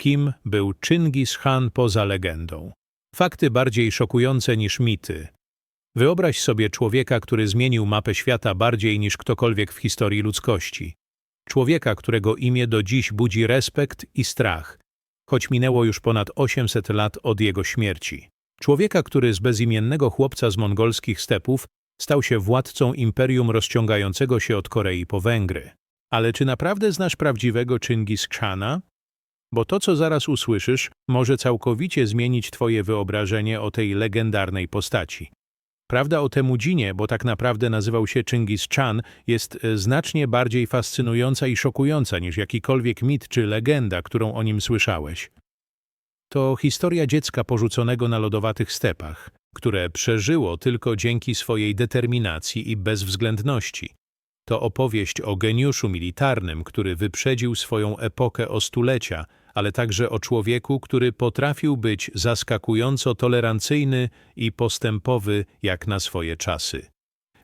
Kim był Chingis Khan poza legendą? Fakty bardziej szokujące niż mity. Wyobraź sobie człowieka, który zmienił mapę świata bardziej niż ktokolwiek w historii ludzkości. Człowieka, którego imię do dziś budzi respekt i strach, choć minęło już ponad 800 lat od jego śmierci. Człowieka, który z bezimiennego chłopca z mongolskich stepów stał się władcą imperium rozciągającego się od Korei po Węgry. Ale czy naprawdę znasz prawdziwego Chingis Khana? Bo to, co zaraz usłyszysz, może całkowicie zmienić twoje wyobrażenie o tej legendarnej postaci. Prawda o Temudzinie, bo tak naprawdę nazywał się Chingis Khan, jest e, znacznie bardziej fascynująca i szokująca niż jakikolwiek mit czy legenda, którą o nim słyszałeś. To historia dziecka porzuconego na lodowatych stepach, które przeżyło tylko dzięki swojej determinacji i bezwzględności. To opowieść o geniuszu militarnym, który wyprzedził swoją epokę o stulecia, ale także o człowieku, który potrafił być zaskakująco tolerancyjny i postępowy jak na swoje czasy.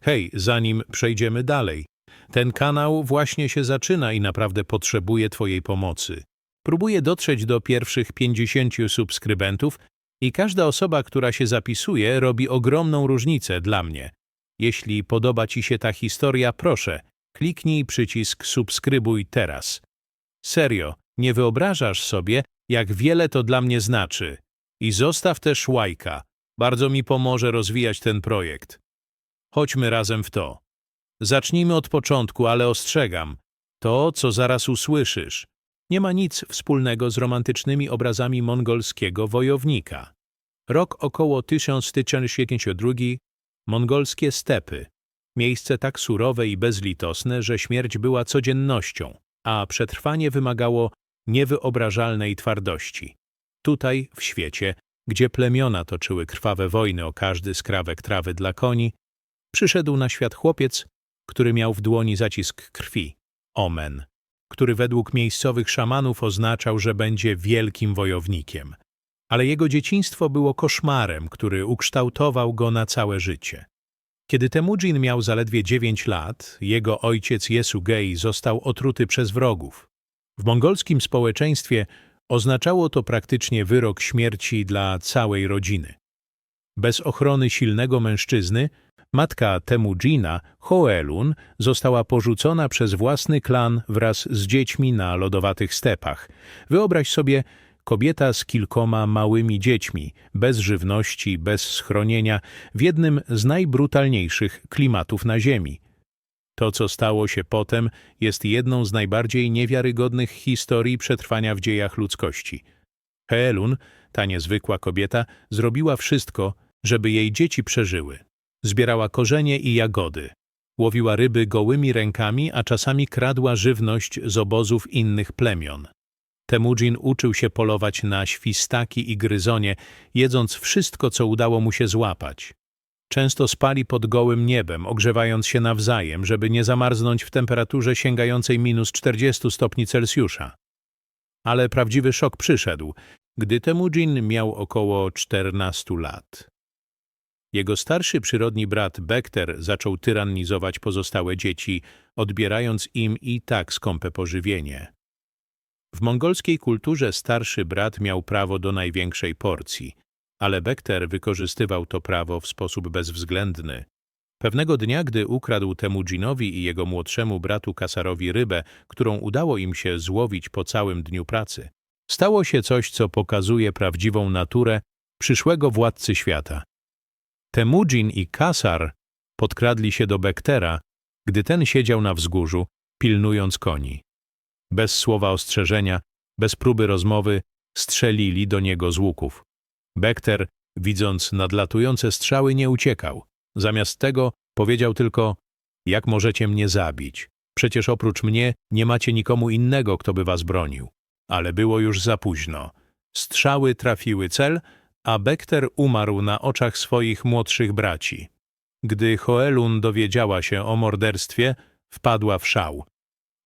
Hej, zanim przejdziemy dalej, ten kanał właśnie się zaczyna i naprawdę potrzebuje Twojej pomocy. Próbuję dotrzeć do pierwszych 50 subskrybentów i każda osoba, która się zapisuje, robi ogromną różnicę dla mnie. Jeśli podoba Ci się ta historia, proszę, kliknij przycisk subskrybuj teraz. Serio, nie wyobrażasz sobie, jak wiele to dla mnie znaczy. I zostaw też łajka. Bardzo mi pomoże rozwijać ten projekt. Chodźmy razem w to. Zacznijmy od początku, ale ostrzegam. To, co zaraz usłyszysz, nie ma nic wspólnego z romantycznymi obrazami mongolskiego wojownika. Rok około 1072, mongolskie stepy. Miejsce tak surowe i bezlitosne, że śmierć była codziennością, a przetrwanie wymagało niewyobrażalnej twardości. Tutaj, w świecie, gdzie plemiona toczyły krwawe wojny o każdy skrawek trawy dla koni, przyszedł na świat chłopiec, który miał w dłoni zacisk krwi, omen, który według miejscowych szamanów oznaczał, że będzie wielkim wojownikiem. Ale jego dzieciństwo było koszmarem, który ukształtował go na całe życie. Kiedy Temujin miał zaledwie dziewięć lat, jego ojciec Yesugei został otruty przez wrogów. W mongolskim społeczeństwie oznaczało to praktycznie wyrok śmierci dla całej rodziny. Bez ochrony silnego mężczyzny, matka Temujina, Hoelun, została porzucona przez własny klan wraz z dziećmi na lodowatych stepach. Wyobraź sobie kobieta z kilkoma małymi dziećmi, bez żywności, bez schronienia, w jednym z najbrutalniejszych klimatów na Ziemi. To, co stało się potem, jest jedną z najbardziej niewiarygodnych historii przetrwania w dziejach ludzkości. Heelun, ta niezwykła kobieta, zrobiła wszystko, żeby jej dzieci przeżyły. Zbierała korzenie i jagody. Łowiła ryby gołymi rękami, a czasami kradła żywność z obozów innych plemion. Temujin uczył się polować na świstaki i gryzonie, jedząc wszystko, co udało mu się złapać. Często spali pod gołym niebem, ogrzewając się nawzajem, żeby nie zamarznąć w temperaturze sięgającej minus 40 stopni Celsjusza. Ale prawdziwy szok przyszedł, gdy Temujin miał około 14 lat. Jego starszy przyrodni brat Bekter zaczął tyrannizować pozostałe dzieci, odbierając im i tak skąpe pożywienie. W mongolskiej kulturze starszy brat miał prawo do największej porcji, ale Bekter wykorzystywał to prawo w sposób bezwzględny. Pewnego dnia, gdy ukradł Temujinowi i jego młodszemu bratu Kasarowi rybę, którą udało im się złowić po całym dniu pracy, stało się coś, co pokazuje prawdziwą naturę przyszłego władcy świata. Temujin i Kasar podkradli się do Bektera, gdy ten siedział na wzgórzu, pilnując koni. Bez słowa ostrzeżenia, bez próby rozmowy, strzelili do niego z łuków. Bekter, widząc nadlatujące strzały, nie uciekał. Zamiast tego powiedział tylko, jak możecie mnie zabić? Przecież oprócz mnie nie macie nikomu innego, kto by was bronił. Ale było już za późno. Strzały trafiły cel, a Bekter umarł na oczach swoich młodszych braci. Gdy Hoelun dowiedziała się o morderstwie, wpadła w szał.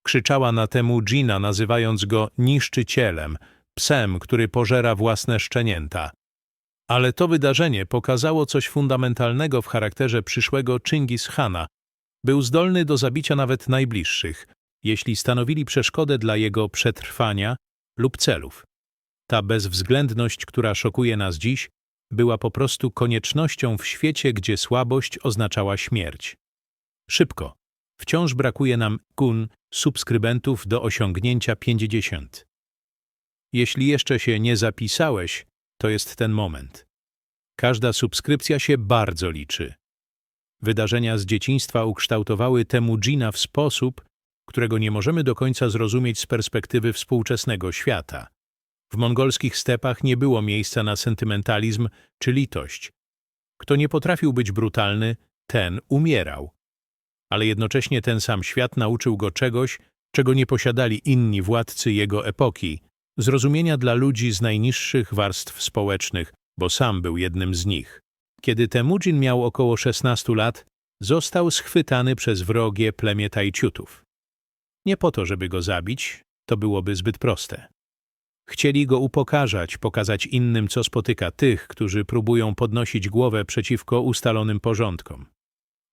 Krzyczała na temu Gina, nazywając go niszczycielem, psem, który pożera własne szczenięta. Ale to wydarzenie pokazało coś fundamentalnego w charakterze przyszłego Chingis Hana. Był zdolny do zabicia nawet najbliższych, jeśli stanowili przeszkodę dla jego przetrwania lub celów. Ta bezwzględność, która szokuje nas dziś, była po prostu koniecznością w świecie, gdzie słabość oznaczała śmierć. Szybko. Wciąż brakuje nam kun subskrybentów do osiągnięcia 50. Jeśli jeszcze się nie zapisałeś, to jest ten moment. Każda subskrypcja się bardzo liczy. Wydarzenia z dzieciństwa ukształtowały Temujina w sposób, którego nie możemy do końca zrozumieć z perspektywy współczesnego świata. W mongolskich stepach nie było miejsca na sentymentalizm czy litość. Kto nie potrafił być brutalny, ten umierał. Ale jednocześnie ten sam świat nauczył go czegoś, czego nie posiadali inni władcy jego epoki zrozumienia dla ludzi z najniższych warstw społecznych, bo sam był jednym z nich. Kiedy Temujin miał około 16 lat, został schwytany przez wrogie plemię Tajciutów. Nie po to, żeby go zabić, to byłoby zbyt proste. Chcieli go upokarzać, pokazać innym, co spotyka tych, którzy próbują podnosić głowę przeciwko ustalonym porządkom.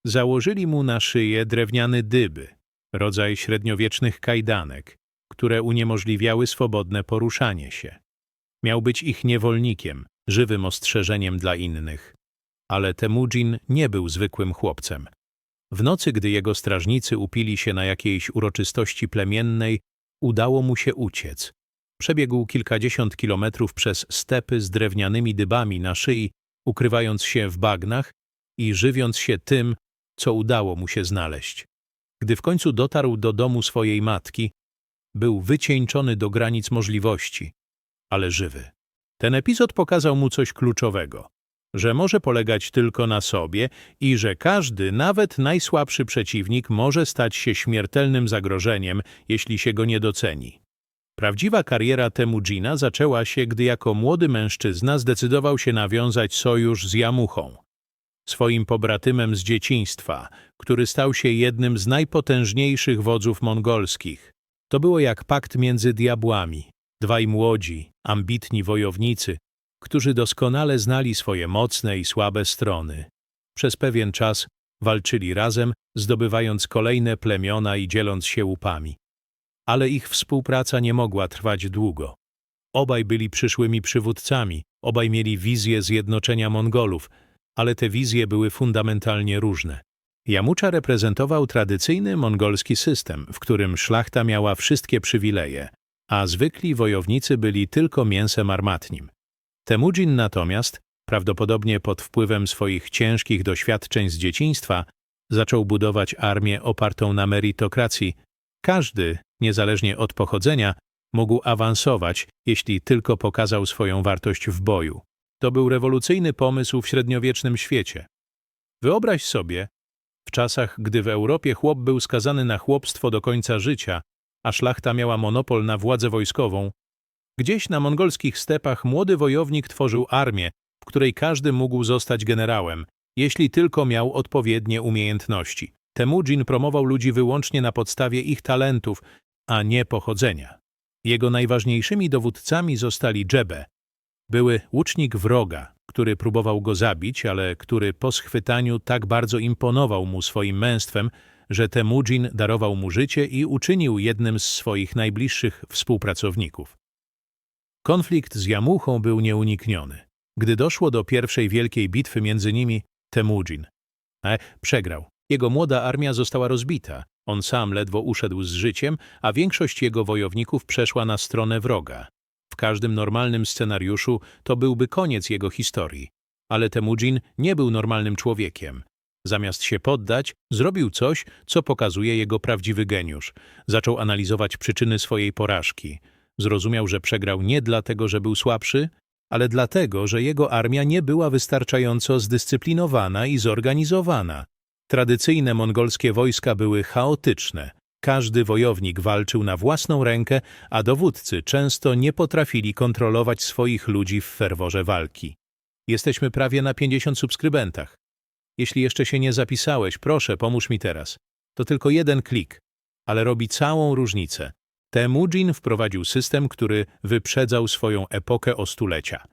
Założyli mu na szyję drewniany dyby, rodzaj średniowiecznych kajdanek, które uniemożliwiały swobodne poruszanie się. Miał być ich niewolnikiem, żywym ostrzeżeniem dla innych. Ale Temujin nie był zwykłym chłopcem. W nocy, gdy jego strażnicy upili się na jakiejś uroczystości plemiennej, udało mu się uciec. Przebiegł kilkadziesiąt kilometrów przez stepy z drewnianymi dybami na szyi, ukrywając się w bagnach i żywiąc się tym, co udało mu się znaleźć. Gdy w końcu dotarł do domu swojej matki, był wycieńczony do granic możliwości, ale żywy. Ten epizod pokazał mu coś kluczowego, że może polegać tylko na sobie i że każdy, nawet najsłabszy przeciwnik może stać się śmiertelnym zagrożeniem, jeśli się go nie doceni. Prawdziwa kariera Temujina zaczęła się, gdy jako młody mężczyzna zdecydował się nawiązać sojusz z Jamuchą, swoim pobratymem z dzieciństwa, który stał się jednym z najpotężniejszych wodzów mongolskich. To było jak pakt między diabłami, dwaj młodzi, ambitni wojownicy, którzy doskonale znali swoje mocne i słabe strony. Przez pewien czas walczyli razem, zdobywając kolejne plemiona i dzieląc się łupami. Ale ich współpraca nie mogła trwać długo. Obaj byli przyszłymi przywódcami, obaj mieli wizję zjednoczenia Mongolów, ale te wizje były fundamentalnie różne. Jamucza reprezentował tradycyjny mongolski system, w którym szlachta miała wszystkie przywileje, a zwykli wojownicy byli tylko mięsem armatnim. Temujin natomiast, prawdopodobnie pod wpływem swoich ciężkich doświadczeń z dzieciństwa, zaczął budować armię opartą na meritokracji. Każdy, niezależnie od pochodzenia, mógł awansować, jeśli tylko pokazał swoją wartość w boju. To był rewolucyjny pomysł w średniowiecznym świecie. Wyobraź sobie, w czasach, gdy w Europie chłop był skazany na chłopstwo do końca życia, a szlachta miała monopol na władzę wojskową, gdzieś na mongolskich stepach młody wojownik tworzył armię, w której każdy mógł zostać generałem, jeśli tylko miał odpowiednie umiejętności. Temujin promował ludzi wyłącznie na podstawie ich talentów, a nie pochodzenia. Jego najważniejszymi dowódcami zostali Dżebe. Były łucznik wroga, który próbował go zabić, ale który po schwytaniu tak bardzo imponował mu swoim męstwem, że Temujin darował mu życie i uczynił jednym z swoich najbliższych współpracowników. Konflikt z Jamuchą był nieunikniony. Gdy doszło do pierwszej wielkiej bitwy między nimi, Temujin e, przegrał. Jego młoda armia została rozbita. On sam ledwo uszedł z życiem, a większość jego wojowników przeszła na stronę wroga. W każdym normalnym scenariuszu to byłby koniec jego historii. Ale Temujin nie był normalnym człowiekiem. Zamiast się poddać, zrobił coś, co pokazuje jego prawdziwy geniusz. Zaczął analizować przyczyny swojej porażki. Zrozumiał, że przegrał nie dlatego, że był słabszy, ale dlatego, że jego armia nie była wystarczająco zdyscyplinowana i zorganizowana. Tradycyjne mongolskie wojska były chaotyczne, każdy wojownik walczył na własną rękę, a dowódcy często nie potrafili kontrolować swoich ludzi w ferworze walki. Jesteśmy prawie na 50 subskrybentach. Jeśli jeszcze się nie zapisałeś, proszę, pomóż mi teraz. To tylko jeden klik, ale robi całą różnicę. Temujin wprowadził system, który wyprzedzał swoją epokę o stulecia.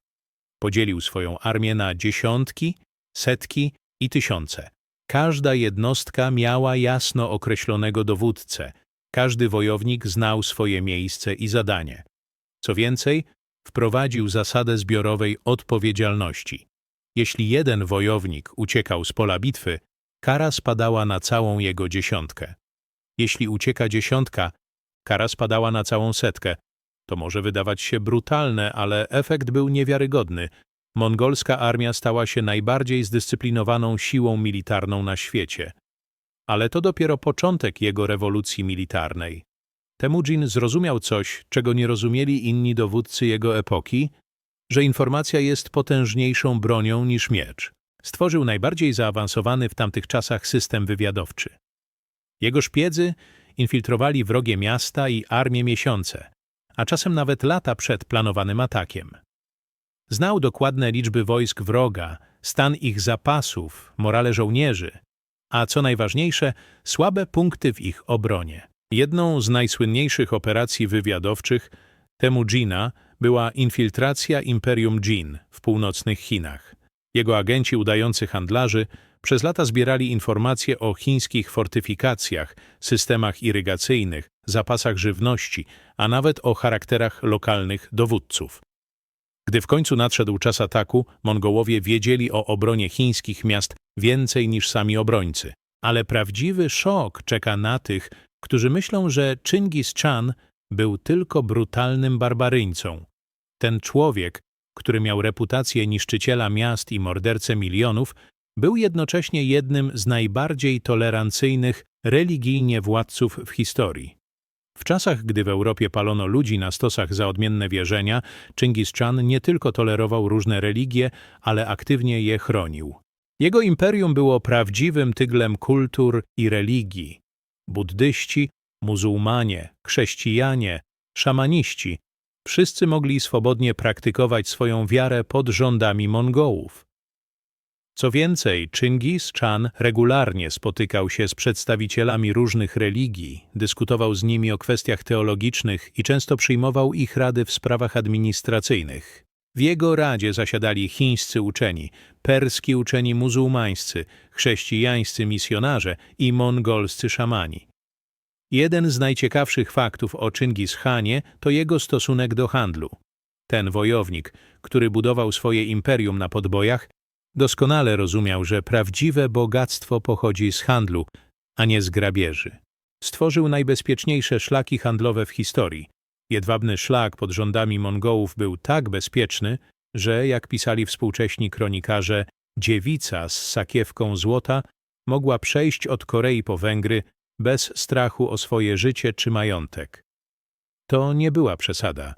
Podzielił swoją armię na dziesiątki, setki i tysiące. Każda jednostka miała jasno określonego dowódcę, każdy wojownik znał swoje miejsce i zadanie. Co więcej, wprowadził zasadę zbiorowej odpowiedzialności. Jeśli jeden wojownik uciekał z pola bitwy, kara spadała na całą jego dziesiątkę. Jeśli ucieka dziesiątka, kara spadała na całą setkę. To może wydawać się brutalne, ale efekt był niewiarygodny. Mongolska armia stała się najbardziej zdyscyplinowaną siłą militarną na świecie. Ale to dopiero początek jego rewolucji militarnej. Temujin zrozumiał coś, czego nie rozumieli inni dowódcy jego epoki, że informacja jest potężniejszą bronią niż miecz. Stworzył najbardziej zaawansowany w tamtych czasach system wywiadowczy. Jego szpiedzy infiltrowali wrogie miasta i armię miesiące, a czasem nawet lata przed planowanym atakiem. Znał dokładne liczby wojsk wroga, stan ich zapasów, morale żołnierzy, a co najważniejsze, słabe punkty w ich obronie. Jedną z najsłynniejszych operacji wywiadowczych Temujina była infiltracja Imperium Jin w północnych Chinach. Jego agenci udający handlarzy przez lata zbierali informacje o chińskich fortyfikacjach, systemach irygacyjnych, zapasach żywności, a nawet o charakterach lokalnych dowódców. Gdy w końcu nadszedł czas ataku, Mongołowie wiedzieli o obronie chińskich miast więcej niż sami obrońcy. Ale prawdziwy szok czeka na tych, którzy myślą, że Chingis Khan był tylko brutalnym barbaryńcą. Ten człowiek, który miał reputację niszczyciela miast i mordercę milionów, był jednocześnie jednym z najbardziej tolerancyjnych religijnie władców w historii. W czasach, gdy w Europie palono ludzi na stosach za odmienne wierzenia, Chingis Khan nie tylko tolerował różne religie, ale aktywnie je chronił. Jego imperium było prawdziwym tyglem kultur i religii. Buddyści, muzułmanie, chrześcijanie, szamaniści wszyscy mogli swobodnie praktykować swoją wiarę pod rządami Mongołów. Co więcej, Chingis Khan regularnie spotykał się z przedstawicielami różnych religii, dyskutował z nimi o kwestiach teologicznych i często przyjmował ich rady w sprawach administracyjnych. W jego radzie zasiadali chińscy uczeni, perski uczeni muzułmańscy, chrześcijańscy misjonarze i mongolscy szamani. Jeden z najciekawszych faktów o Chingis Khanie to jego stosunek do handlu. Ten wojownik, który budował swoje imperium na podbojach, doskonale rozumiał, że prawdziwe bogactwo pochodzi z handlu, a nie z grabieży. Stworzył najbezpieczniejsze szlaki handlowe w historii. Jedwabny szlak pod rządami Mongołów był tak bezpieczny, że, jak pisali współcześni kronikarze, dziewica z sakiewką złota mogła przejść od Korei po Węgry bez strachu o swoje życie czy majątek. To nie była przesada.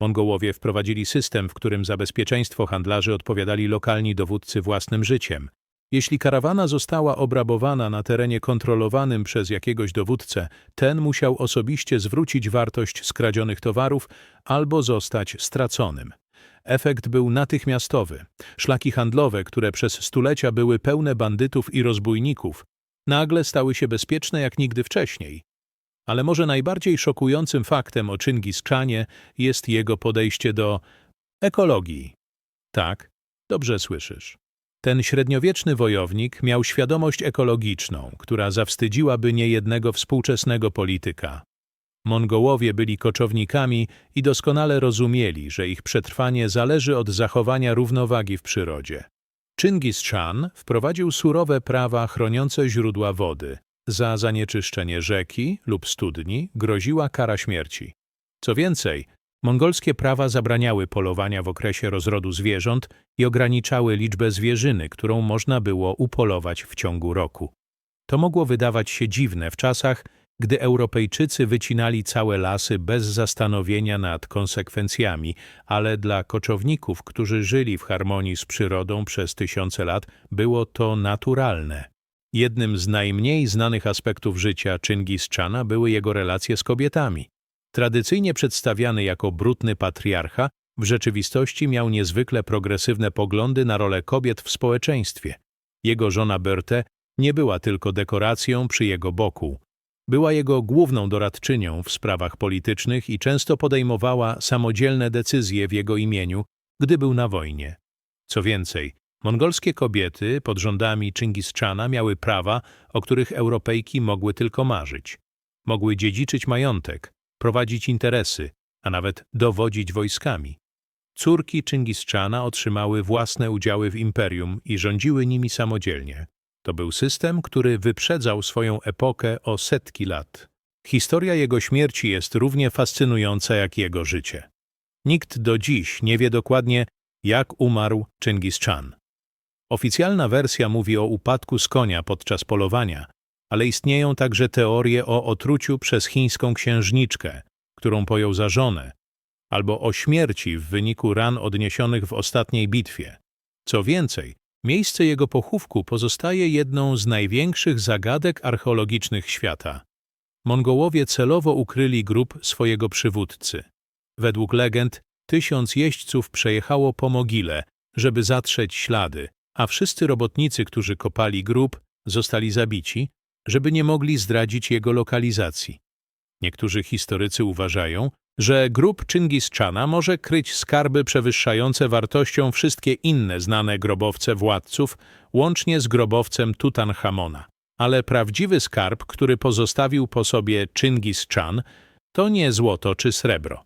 Mongołowie wprowadzili system, w którym za bezpieczeństwo handlarzy odpowiadali lokalni dowódcy własnym życiem. Jeśli karawana została obrabowana na terenie kontrolowanym przez jakiegoś dowódcę, ten musiał osobiście zwrócić wartość skradzionych towarów albo zostać straconym. Efekt był natychmiastowy. Szlaki handlowe, które przez stulecia były pełne bandytów i rozbójników, nagle stały się bezpieczne jak nigdy wcześniej. Ale może najbardziej szokującym faktem o Chingis Khanie jest jego podejście do ekologii. Tak, dobrze słyszysz. Ten średniowieczny wojownik miał świadomość ekologiczną, która zawstydziłaby niejednego współczesnego polityka. Mongołowie byli koczownikami i doskonale rozumieli, że ich przetrwanie zależy od zachowania równowagi w przyrodzie. Chingis Khan wprowadził surowe prawa chroniące źródła wody. Za zanieczyszczenie rzeki lub studni groziła kara śmierci. Co więcej, mongolskie prawa zabraniały polowania w okresie rozrodu zwierząt i ograniczały liczbę zwierzyny, którą można było upolować w ciągu roku. To mogło wydawać się dziwne w czasach, gdy Europejczycy wycinali całe lasy bez zastanowienia nad konsekwencjami, ale dla koczowników, którzy żyli w harmonii z przyrodą przez tysiące lat, było to naturalne. Jednym z najmniej znanych aspektów życia Chingis Chana były jego relacje z kobietami. Tradycyjnie przedstawiany jako brudny patriarcha, w rzeczywistości miał niezwykle progresywne poglądy na rolę kobiet w społeczeństwie. Jego żona Berthe nie była tylko dekoracją przy jego boku. Była jego główną doradczynią w sprawach politycznych i często podejmowała samodzielne decyzje w jego imieniu, gdy był na wojnie. Co więcej, mongolskie kobiety pod rządami Chingis Chana miały prawa, o których Europejki mogły tylko marzyć. Mogły dziedziczyć majątek, prowadzić interesy, a nawet dowodzić wojskami. córki Czyngischana otrzymały własne udziały w imperium i rządziły nimi samodzielnie. To był system, który wyprzedzał swoją epokę o setki lat. Historia jego śmierci jest równie fascynująca jak jego życie. Nikt do dziś nie wie dokładnie, jak umarł Czyngischan. Oficjalna wersja mówi o upadku z konia podczas polowania, ale istnieją także teorie o otruciu przez chińską księżniczkę, którą pojął za żonę, albo o śmierci w wyniku ran odniesionych w ostatniej bitwie. Co więcej, miejsce jego pochówku pozostaje jedną z największych zagadek archeologicznych świata. Mongołowie celowo ukryli grób swojego przywódcy. Według legend tysiąc jeźdźców przejechało po mogile, żeby zatrzeć ślady, a wszyscy robotnicy, którzy kopali grób, zostali zabici, żeby nie mogli zdradzić jego lokalizacji. Niektórzy historycy uważają, że grób Czyngischana może kryć skarby przewyższające wartością wszystkie inne znane grobowce władców, łącznie z grobowcem Tutanchamona. Ale prawdziwy skarb, który pozostawił po sobie Czyngischan, to nie złoto czy srebro.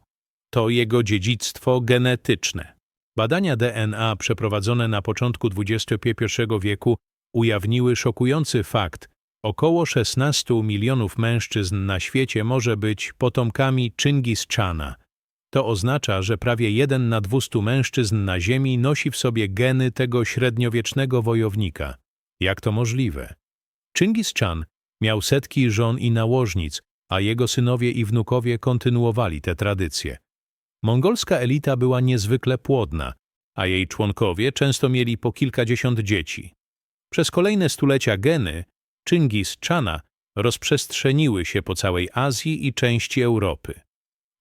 To jego dziedzictwo genetyczne. Badania DNA przeprowadzone na początku XXI wieku ujawniły szokujący fakt. Około 16 milionów mężczyzn na świecie może być potomkami Czyngischana. To oznacza, że prawie jeden na 200 mężczyzn na Ziemi nosi w sobie geny tego średniowiecznego wojownika. Jak to możliwe? Czyngischan miał setki żon i nałożnic, a jego synowie i wnukowie kontynuowali te tradycje. Mongolska elita była niezwykle płodna, a jej członkowie często mieli po kilkadziesiąt dzieci. Przez kolejne stulecia geny Czingis-Chana rozprzestrzeniły się po całej Azji i części Europy.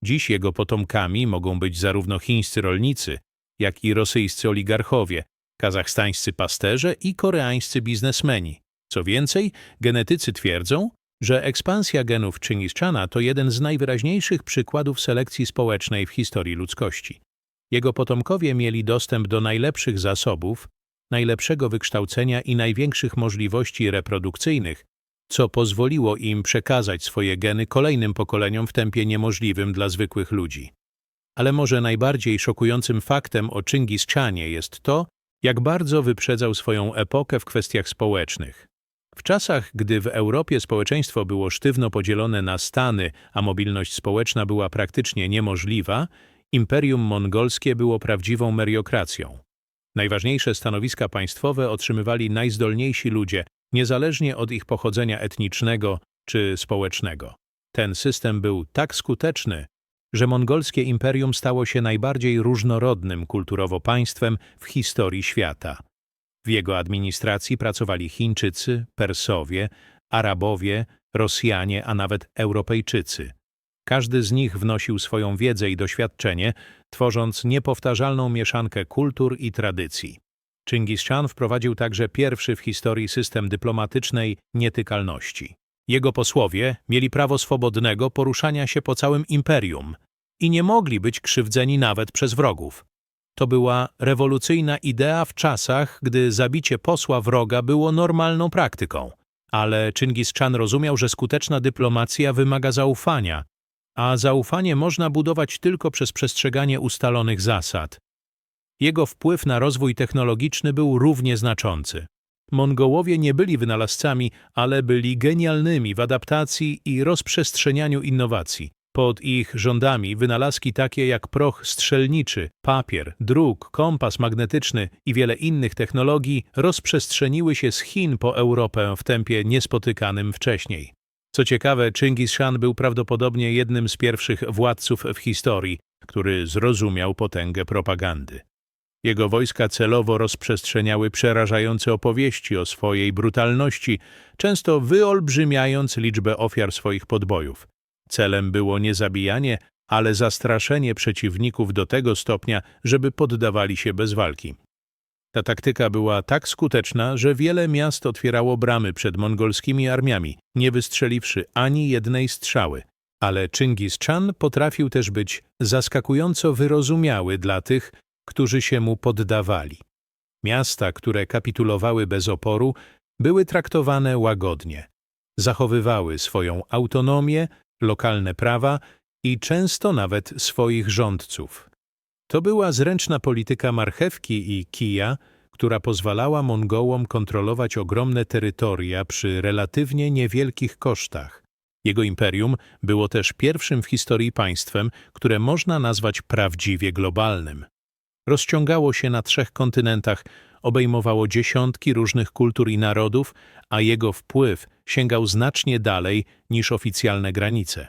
Dziś jego potomkami mogą być zarówno chińscy rolnicy, jak i rosyjscy oligarchowie, kazachstańscy pasterze i koreańscy biznesmeni. Co więcej, genetycy twierdzą, że ekspansja genów Czyngischana to jeden z najwyraźniejszych przykładów selekcji społecznej w historii ludzkości. Jego potomkowie mieli dostęp do najlepszych zasobów, najlepszego wykształcenia i największych możliwości reprodukcyjnych, co pozwoliło im przekazać swoje geny kolejnym pokoleniom w tempie niemożliwym dla zwykłych ludzi. Ale może najbardziej szokującym faktem o Czyngischanie jest to, jak bardzo wyprzedzał swoją epokę w kwestiach społecznych. W czasach, gdy w Europie społeczeństwo było sztywno podzielone na stany, a mobilność społeczna była praktycznie niemożliwa, Imperium Mongolskie było prawdziwą meriokracją. Najważniejsze stanowiska państwowe otrzymywali najzdolniejsi ludzie, niezależnie od ich pochodzenia etnicznego czy społecznego. Ten system był tak skuteczny, że mongolskie imperium stało się najbardziej różnorodnym kulturowo państwem w historii świata. W jego administracji pracowali Chińczycy, Persowie, Arabowie, Rosjanie, a nawet Europejczycy. Każdy z nich wnosił swoją wiedzę i doświadczenie, tworząc niepowtarzalną mieszankę kultur i tradycji. Czingis-Khan wprowadził także pierwszy w historii system dyplomatycznej nietykalności. Jego posłowie mieli prawo swobodnego poruszania się po całym imperium i nie mogli być krzywdzeni nawet przez wrogów. To była rewolucyjna idea w czasach, gdy zabicie posła wroga było normalną praktyką. Ale Czingis-Khan rozumiał, że skuteczna dyplomacja wymaga zaufania, a zaufanie można budować tylko przez przestrzeganie ustalonych zasad. Jego wpływ na rozwój technologiczny był równie znaczący. Mongołowie nie byli wynalazcami, ale byli genialnymi w adaptacji i rozprzestrzenianiu innowacji. Pod ich rządami wynalazki takie jak proch strzelniczy, papier, druk, kompas magnetyczny i wiele innych technologii rozprzestrzeniły się z Chin po Europę w tempie niespotykanym wcześniej. Co ciekawe, Chingis Khan był prawdopodobnie jednym z pierwszych władców w historii, który zrozumiał potęgę propagandy. Jego wojska celowo rozprzestrzeniały przerażające opowieści o swojej brutalności, często wyolbrzymiając liczbę ofiar swoich podbojów. Celem było nie zabijanie, ale zastraszenie przeciwników do tego stopnia, żeby poddawali się bez walki. Ta taktyka była tak skuteczna, że wiele miast otwierało bramy przed mongolskimi armiami, nie wystrzeliwszy ani jednej strzały. Ale Chingis Khan potrafił też być zaskakująco wyrozumiały dla tych, którzy się mu poddawali. Miasta, które kapitulowały bez oporu, były traktowane łagodnie. Zachowywały swoją autonomię, lokalne prawa i często nawet swoich rządców. To była zręczna polityka marchewki i kija, która pozwalała Mongołom kontrolować ogromne terytoria przy relatywnie niewielkich kosztach. Jego imperium było też pierwszym w historii państwem, które można nazwać prawdziwie globalnym. Rozciągało się na trzech kontynentach, obejmowało dziesiątki różnych kultur i narodów, a jego wpływ sięgał znacznie dalej niż oficjalne granice.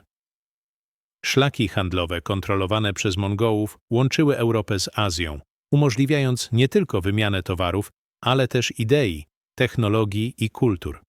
Szlaki handlowe kontrolowane przez Mongołów łączyły Europę z Azją, umożliwiając nie tylko wymianę towarów, ale też idei, technologii i kultur.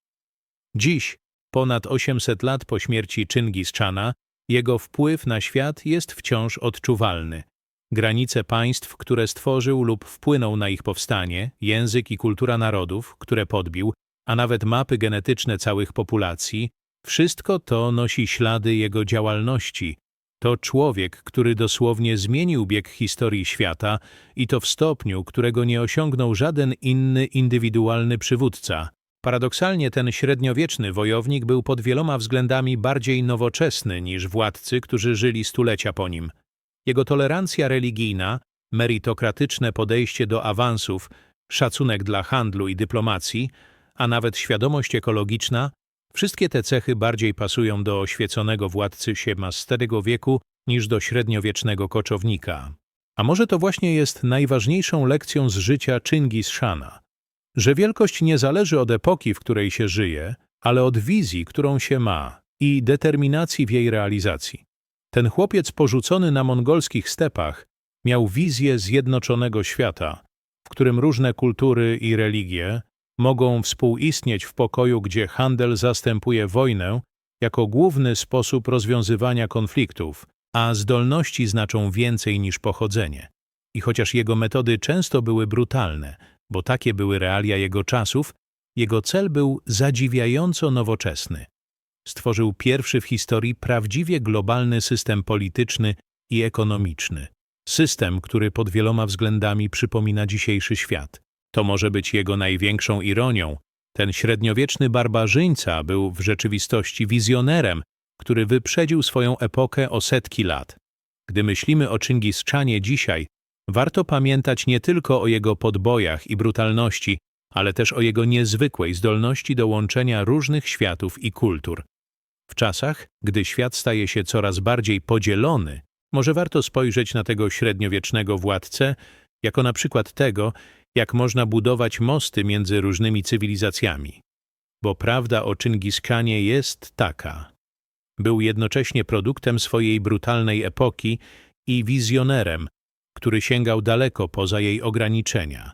Dziś, ponad 800 lat po śmierci Chingis Chana, jego wpływ na świat jest wciąż odczuwalny. Granice państw, które stworzył lub wpłynął na ich powstanie, język i kultura narodów, które podbił, a nawet mapy genetyczne całych populacji, wszystko to nosi ślady jego działalności. To człowiek, który dosłownie zmienił bieg historii świata i to w stopniu, którego nie osiągnął żaden inny indywidualny przywódca. Paradoksalnie ten średniowieczny wojownik był pod wieloma względami bardziej nowoczesny niż władcy, którzy żyli stulecia po nim. Jego tolerancja religijna, meritokratyczne podejście do awansów, szacunek dla handlu i dyplomacji, a nawet świadomość ekologiczna, wszystkie te cechy bardziej pasują do oświeconego władcy XVII wieku niż do średniowiecznego koczownika. A może to właśnie jest najważniejszą lekcją z życia Chingis Shana, że wielkość nie zależy od epoki, w której się żyje, ale od wizji, którą się ma i determinacji w jej realizacji. Ten chłopiec porzucony na mongolskich stepach miał wizję zjednoczonego świata, w którym różne kultury i religie mogą współistnieć w pokoju, gdzie handel zastępuje wojnę jako główny sposób rozwiązywania konfliktów, a zdolności znaczą więcej niż pochodzenie. I chociaż jego metody często były brutalne, bo takie były realia jego czasów, jego cel był zadziwiająco nowoczesny. Stworzył pierwszy w historii prawdziwie globalny system polityczny i ekonomiczny. System, który pod wieloma względami przypomina dzisiejszy świat. To może być jego największą ironią. Ten średniowieczny barbarzyńca był w rzeczywistości wizjonerem, który wyprzedził swoją epokę o setki lat. Gdy myślimy o Chingis Chanie dzisiaj, warto pamiętać nie tylko o jego podbojach i brutalności, ale też o jego niezwykłej zdolności do łączenia różnych światów i kultur. W czasach, gdy świat staje się coraz bardziej podzielony, może warto spojrzeć na tego średniowiecznego władcę jako na przykład tego, jak można budować mosty między różnymi cywilizacjami. Bo prawda o Czyngiskanie jest taka. Był jednocześnie produktem swojej brutalnej epoki i wizjonerem, który sięgał daleko poza jej ograniczenia.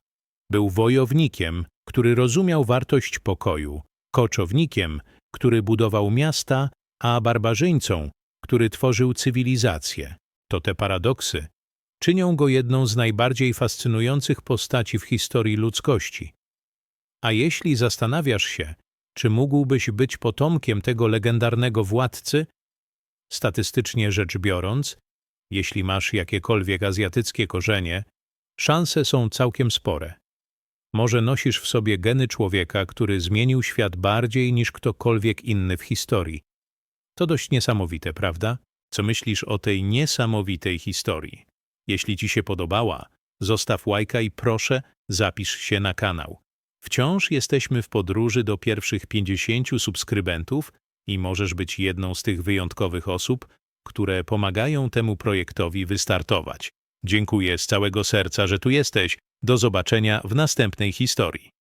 Był wojownikiem, który rozumiał wartość pokoju, koczownikiem, który budował miasta, a barbarzyńcą, który tworzył cywilizację. To te paradoksy czynią go jedną z najbardziej fascynujących postaci w historii ludzkości. A jeśli zastanawiasz się, czy mógłbyś być potomkiem tego legendarnego władcy, statystycznie rzecz biorąc, jeśli masz jakiekolwiek azjatyckie korzenie, szanse są całkiem spore. Może nosisz w sobie geny człowieka, który zmienił świat bardziej niż ktokolwiek inny w historii. To dość niesamowite, prawda? Co myślisz o tej niesamowitej historii? Jeśli Ci się podobała, zostaw łajka i proszę, zapisz się na kanał. Wciąż jesteśmy w podróży do pierwszych 50 subskrybentów i możesz być jedną z tych wyjątkowych osób, które pomagają temu projektowi wystartować. Dziękuję z całego serca, że tu jesteś. Do zobaczenia w następnej historii.